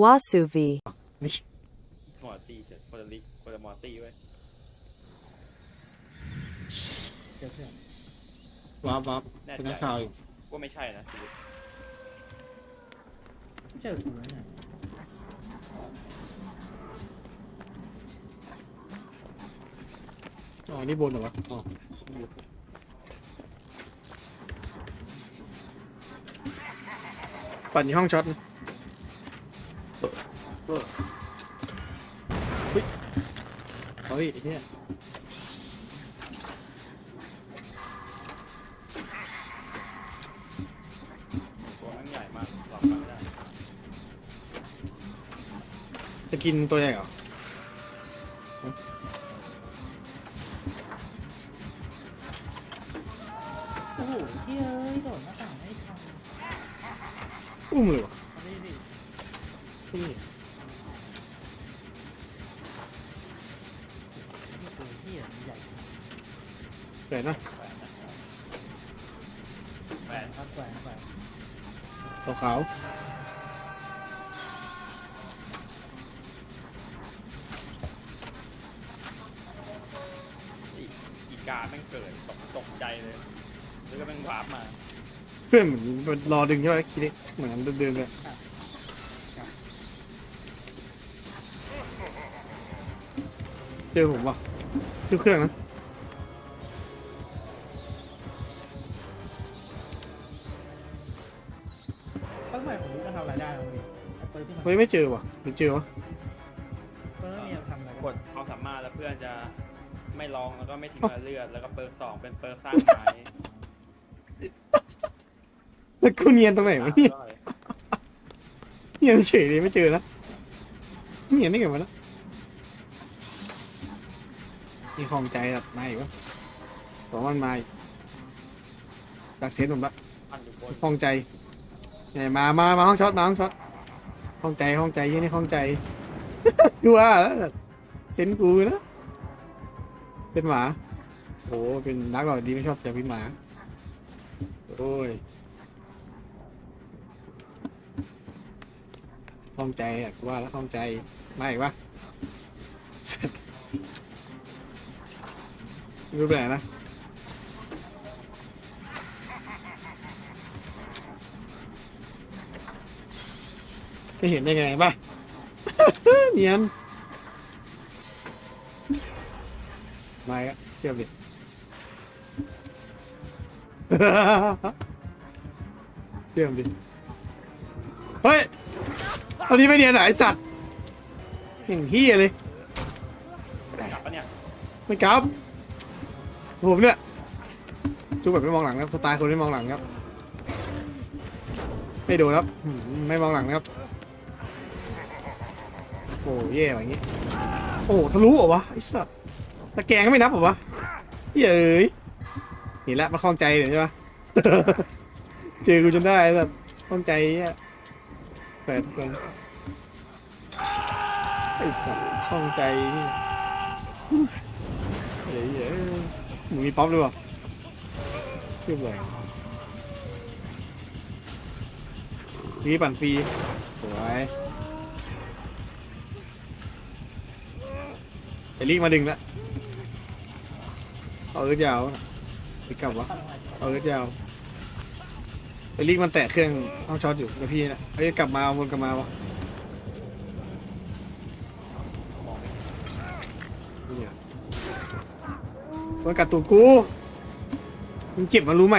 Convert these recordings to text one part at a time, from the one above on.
Wasuvi. นี่มอร์ตี้เจ็ดคนละลิกคนละมอร์ตี้ไว้ยเจอเพื่อนวับวับเป็นนักข่าวอีกว่าไม่ใช่นะเจอกูแล้วเนี่ยอ๋อ นี่บนเหรอวะอ๋อปั่นอยู่ห้องช็อตนะ เฮ้ยเฮ้ยไอ้เนี่ยตัวมันใหญ่มากหลอกมันไม่ได้จะกินตัวใหญ่เหรอโอ้โหเฮ้ยโดดหน้าต่างไม่ทันอุ้มเลยวะเอาดิดินี่นี่ตัวเฮียใหญ่ แปลกนะแปดครับแหวนแหวนขาวขาวอีกอีกาแม่งเกิดตกตกใจเลย แล้วก็แม่งวาร์ปมาๆเพื่อนเหมือนรอดึงใช่ไหมคิดดิเหมือนเดินๆเลยเจอผมว่ะชื่อเครื่องนะ ตั้งใหม่ผมรู้จะทำอะไรได้แล้วพี่ไอ้ปืนที่มันเฮ้ยไม่เจอว่ะไม่เจอวะปืนไม่มีทำอะไรกกัดนความสามารถแล้วเพื่อนจะไม่ลองแล้วก็ไม่ทิ้งเลือดแล้วก็เปิร์กสองเป็นเปิร์กสร้างไม้แล้วกูเนียนตรงไหนวะเนี่ยก็เลยเนียนเฉยเลยไม่เจอนะเนียนได้ไงวะนะมีของใจแบบมาอีกวะสองวันมาอีกจากเซนผมละพันอยู่บนห้องใจ เนี่ยมามามาห้องช็อตมาห้องช็อตห้องใจห้องใจยี่นี่ห้องใจกูว่าแล้วเซนกูนะเป็นหมาโอ้เป็นนักหรอดีไม่ชอบแต่เป็นหมาโอ้ยห้องใจอะกูว่าแล้วห้องใจมาอีกปะเสร็จไม่รู้ไปไหนนะ ไม่เห็นได้ไงป่ะ เนียนมาอะเชื่อมดิเชื่อมดิ เฮ้ยตอนนี้ไม่เนียนเหรอไอสัตว์อย่างเฮียเลย กลับปะเนี่ยไม่กลับผมเนี่ยจูแบบไม่มองหลังนะครับสไตล์คนไม่มองหลังครับ ไม่โดนครับอืมไม่มองหลังนะครับ โอ้เย่แบบนี้ โอ้ทะลุเหรอวะไอ้สัตว์ตะแกรงก็ไม่นับเหรอวะเย้ยเห็นแล้วมาคล้องใจเลยใช่ปะ เจอกูจนได้ไอ้สัตว์คล้องใจเนี่ยแปดคนไอ้สัตว์คล้องใจเฮ้ยเฮ้ยมึงมีป๊อปหรือเปล่าชื่ออะไรฟรีปั่นฟรีสวย ไอ้ลิกมาดึงละเอาเอิร์ธยาวน่ะไปกลับวะตั้งอะไรเอาเอิร์ธยาวไอ้ลิกมันแตะเครื่องห้องช็อตอยู่กับพี่นะเอ้ยกลับมาวนกลับมาวะมองไม่เห็นนี่อะมันกัดตูดกูมึงเจ็บมันรู้ไหม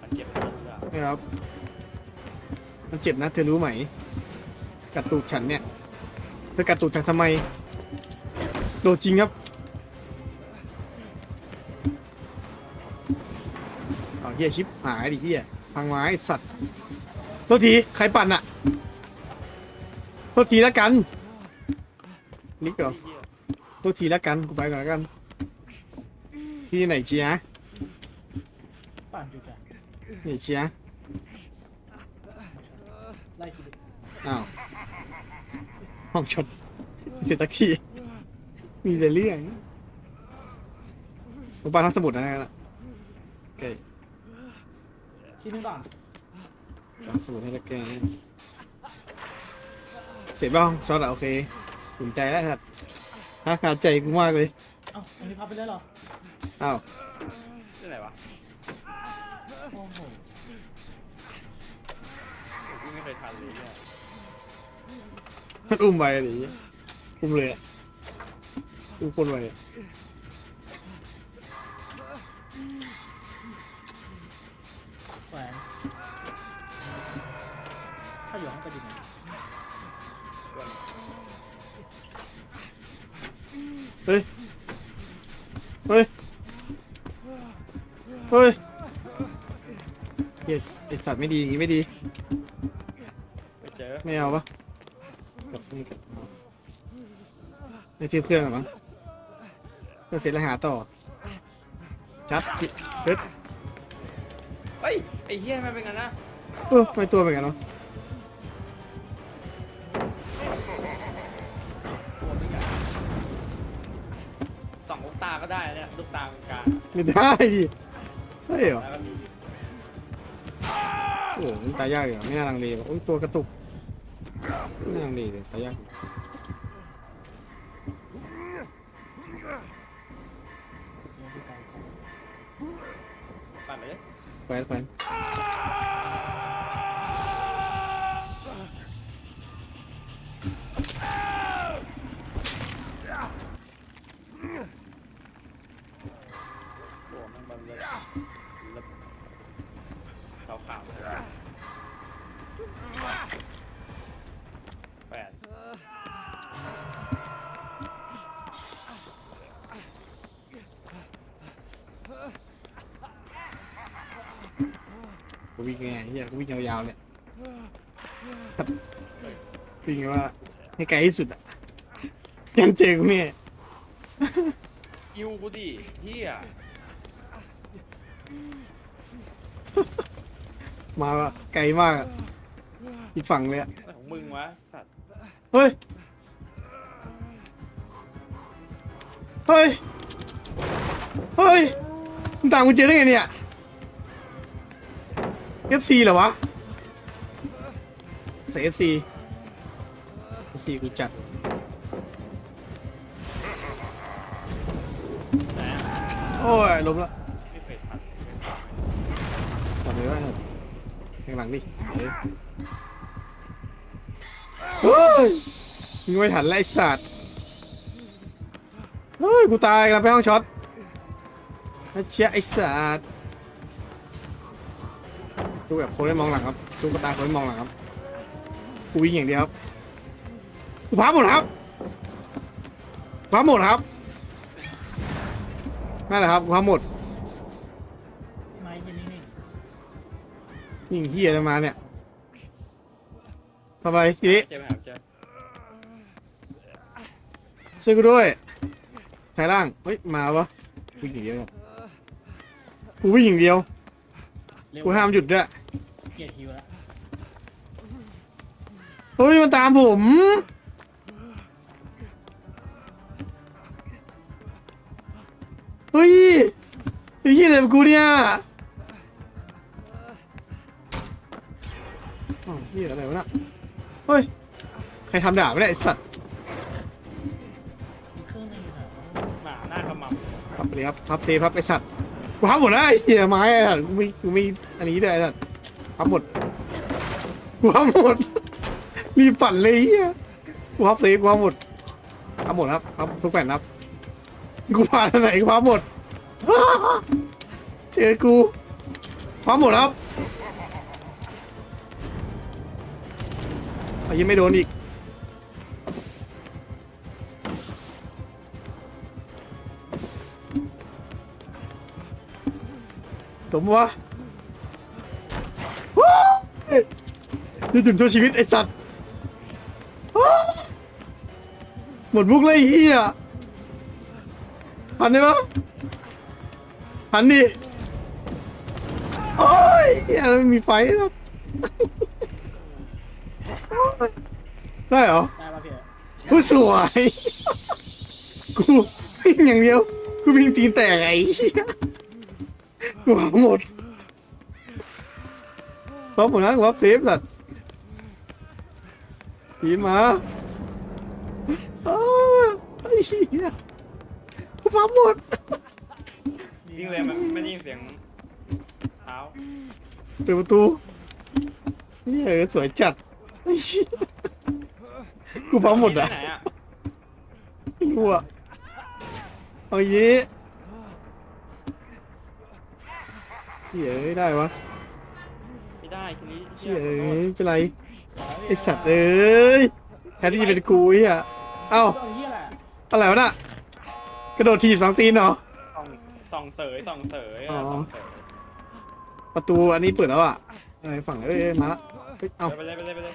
มันเจ็บตัวเลือดนะครับมันเจ็บนะเธอรู้ไหมกัดตูดฉันเนี่ย เธอกัดตูดฉันทำไม โดนจริงครับเอาเฮียชิปหายดิเฮียพังไม้ไอ้สัตว์โทษที ใครปั่นอะโทษทีแล้วกัน นิกเหรอเหี้ยโทษทีแล้วกัน กูไปก่อนแล้วกันพี่ไหนเชียร์ปั่นจุจ่าไหนเชียร์ไล่คิดดูอ้าว ห้องชนเสียตะขี้มีแต่เรื่องผมไปท้องสมุดนะนั่นแหละโอเคคิดนึงก่อนท้องสมุดให้ตะแกเจ็บบ้างช็อตอะโอเคอุ่นใจแล้วครับน่าขาดใจกูมากเลย เอ้าอันนี้พับไปเลยเหรอ อ้าวที่ไหนวะโอ้โหกูไม่เคยทันเลยเนี่ย มันอุ้มไปอะไรอย่างเงี้ยอุ้มเลยอะอุ้มคนไปอะแขวนถ้าอยู่ห้องกระดิ่งอะเฮ้ย เฮ้ย เฮ้ย yes ไอสัตว์ไม่ดีอย่างงี้ไม่ดี ไปเจอ ไม่เอาปะ กลับนี่กลับมาไม่เทียบเครื่องหรอมั้งเครื่องเสร็จแล้วหาต่อชัดเฮ้ยเฮ้ยไอ้เหี้ยมันเป็นไงนนะเออไม่ตัวเหมือนกันเนาะตัวไม่ใหญ่สองลูกตาก็ได้เนี่ยลูกตาตรงกลางไม่ได้ดิเฮ้ยเหรอแล้วก็มี โอ้โหมันตายยากอยู่ไม่น่าลังเลว่ะโอ้ยตัวกระตุกไม่ น่าลังเลเลยตายยากอยู่เนี่ยพี่ไก่ใส่ปั่นไปเลยแขวนแขวน วิ่งไงเฮียกูวิ่งยาวๆเลยสัตว์วิ่งว่าให้ไกลที่สุดอะยังเจอกูเนี่ยคิวกูดิเฮียมาว่ะไกลมากอะอีกฝั่งเลยอะอะไรของมึงวะสัตว์เฮ้ย เฮ้ย เฮ้ยมึงตามกูเจอได้ไงเนี่ย FC เหรอวะใส่ FC FC กูจัดโอ้ยล้มละไม่เคยทันเลยทำเลยว่าข้างหลังดิเฮ้ยยมึงไม่ทันไอ้สัตว์เฮ้ยกูตายกันไปห้องช็อตไอ้เชี่ยไอ้สัตว์ ดูแบบคนไม่มองหลังครับดูกระตาคนไม่มองหลังครับกูวิ่งอย่างเดียวครับกูพับหมดครับพับหมดครับนั่นแหละครับกูพับหมดพี่ไม้ยืนนิ่งยิงเฮียอะไรมาเนี่ยทำอะไรทีนี้เจอไหมครับเจอช่วยกูด้วยสายล่าง เฮ้ย มาวะวิ่งอย่างเดียวครับกูวิ่งอย่างเดียวๆเร็วกูห้ามหยุดด้วย เกลียดคิวแล้วเฮ้ยมันตามผม เฮ้ยเป็นยี่อะไรกับกูเนี่ยอ้าวยี่อะไรวะน่ะเฮ้ย ใครทำด่าไม่ได้ไอ้สัตว์มีเครื่องหนึงอะหมาหน้าขมำพับไปเลยครับพับเซฟพับไอสัตว์กูพับหมดแล้วไอ้เหี้ยไม้ไอ้สัตว์กูมีกูมีอันนี้ด้วยไอ้สัตว์ พับหมดกูพับหมด รีบปั่นเลยอ้เหี้ยกูพับเซฟวับหมดพับหมดครับพับทุกแผ่นครับ กูผ่านอันไหนกูพับหมด เจอกูพับหมดครับยังไม่โดนอีกสมวะ นี่ถึงตัวชีวิตไอสัตว์หมดมุกเลยไอ้เฮียหันได้ปะหันดิโอ้ยเฮียม่มีไฟนะได้เหรอได้ป่ะพี่กูสวย กูวิ่งอย่างเดียว กูวิ่งตีนแตกไอ้เหี้ยกูหาหมดพร้อมหมดนะวับเซฟสัตว์ ตีนมาเหี้ยกูพับหมด วิ่งเลยมันไม่ได้ยินเสียงเท้าเปิดประตูนี่เออสวยจัดไอ้เหี้ยกูพับหมดอะ ที่ไหนอะไม่รู้อะเอาอย่างงี้เหี้ยเอ้ยได้วะไม่ได้ทีนี้เชี่ยขอเอ้โทษยเป็นไร ไอสัตว์เอ้ยแทนที่จะเป็นกูไอ้เหี้ยเอ้าตัวเฮียอะไรอะไรวะน่ะกระโดดถีบสองตีนเหรอส่องส่องเสยส่องเสยอ๋อส่องเสยประตูอันนี้เปิดแล้วอะเอ้ยฝั่งเอ้ยเอ้ยมาละเฮ้ยเอ้าไปเลยไปเลยไปเลย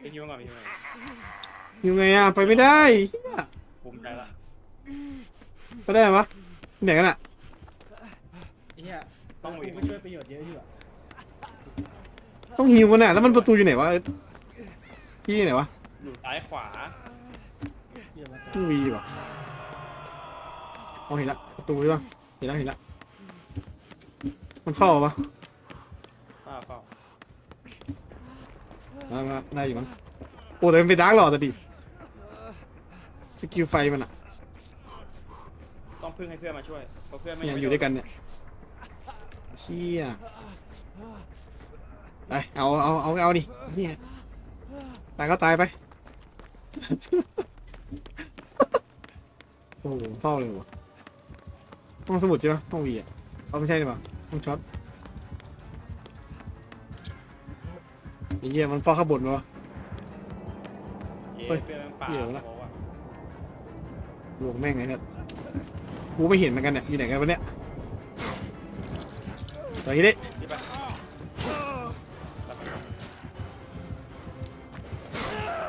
ไปคิวก่อนไปคิวก่อนยังไงอะไปไม่ได้เหี้ยภูมิใจละไปได้ปะที่ไหนกันอะ เฮียต้องกูก็ช่วยประโยชน์เยอะอยู่อะ ต้องฮิวกันอะแล้วมันประตูอยู่ไหนวะเอ้ยพี่อยู่ไหนวะอยู่ซ้ายขวาเฮียมันต้องวีป่ะเอาเห็นละประตูใช่ปะเห็นแล้วเห็นละมันเฝ้าปะเปล่าเปล่ามามาได้อยู่มั้งโอ้แต่มันเป็นดาร์กหลอดแต่ดิสกิลไฟมันอะต้องพึ่งให้เพื่อนมาช่วยเพราะเพื่อนไม่เนี่ยอยู่ด้วยกันเนี่ยเชี่ย ไปเอาเอาเอาเอาดิเนี่ยตายก็ตายไป โอ้โหเฝ้าเลยวะห้องสมุดใช่ปะห้องวีอะเอาไม่ใช่ดีกว่าห้องช็อตไอ้เหี้ยมันเฝ้าข้างบนวะเอ๊ะเฮ้ยเพื่อนมันป่าเหี้ยวละบอกว่าลวงแม่งไงเนี่ยกูไม่เห็นเหมือนกันเนี่ยอยู่ไหนกันวะเนี่ยไปดิ ที่ไปรั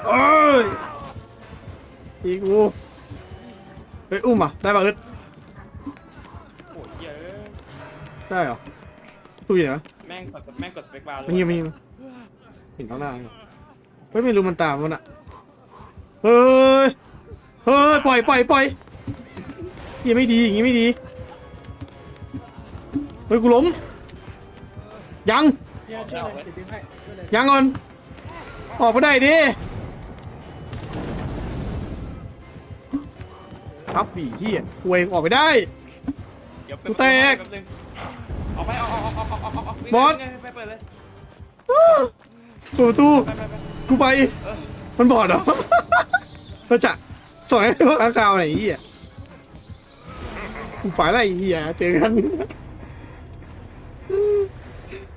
โอ้ยอีกูเฮ้ยอุ้มอะได้ป่ะอึดโอ้ยเหี้ยเอ้ยได้เหรอตู้อยู่ไหนวะแม่งกดแม่งกดสเปคบาร์เลยไม่ยิงไม่ยิงเห็นข้างล่างอยู่เฮ้ยไม่รู้มันตามมันอะเฮ้ยเฮ้ยปล่อยปล่อยปล่อยยังไม่ดีอย่างงี้ไม่ดีเฮ้ยกูล้มยัง เฮียช่วยเลยติดดึงให้ช่วยเลยยังก่อนออกมาได้ดิ ครับปีเฮียควยออกไปได้ เดี๋ยวไปกูแตกป๊บนึงออกไปออกออกออกออกออกออกออกวิ่งบอส วิ่งไปเปิดเลยเปิดประตูไปไปไปกูไป เออมันบอดเหรอเธอจะส่งให้พวกข้างคาวไหนอยไอ้เฮียกูไปแล้วไอ้เฮียเจอกัน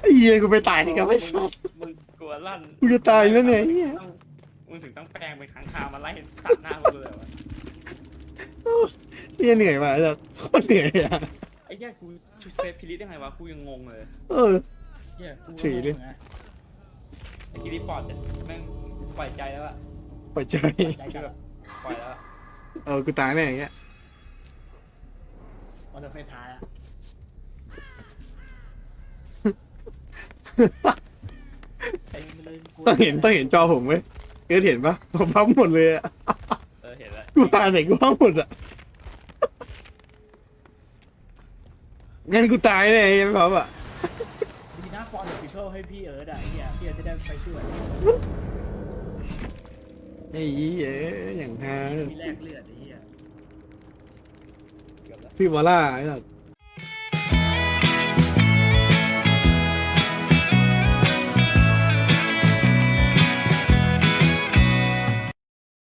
ไอ้เฮียกูไปตายกับไอ้สัส มึงกลัวลั่นกูจะตายแล้วเนี่ยไอ้เฮียต้องมึงถึงต้องแปลงเป็นขังคาวมาไล่ตัดหน้ามึงเลยวะ เฮียเหนื่อยว่ะไอ้สัสโคตรเหนื่อยอะไอ้เหี้ยกูชุดเซฟพิลิตได้ไงวะกูยังงงเลยเออเฮียกูฉี่เลยนะไอ้กิริปอดจะแม่งปล่อยใจแล้วอะปล่อยใจใจคือจัดแบบปล่อยแล้วอะเออกูตายแน่อย่างเงี้ยวันเดอร์ไฟท้ายอะไอ้ไปเลยกูต้องเห็นต้องเห็นจอผมเว้ยเออเห็นปะผมพับหมดเลยอะ กูตายไหนกูพับหมดอะงั้นกูตายแน่ไอ้พับอะดีนะฟอนเดอร์พิเพิลให้พี่เอิร์ดอะเฮียพี่เอิร์ดจะได้ไปช่วยไอ้เหี้ยอย่างฮามีแลกเลือดไอ้เฮียเกือบแล้ว พี่วอล่าไอ้สัส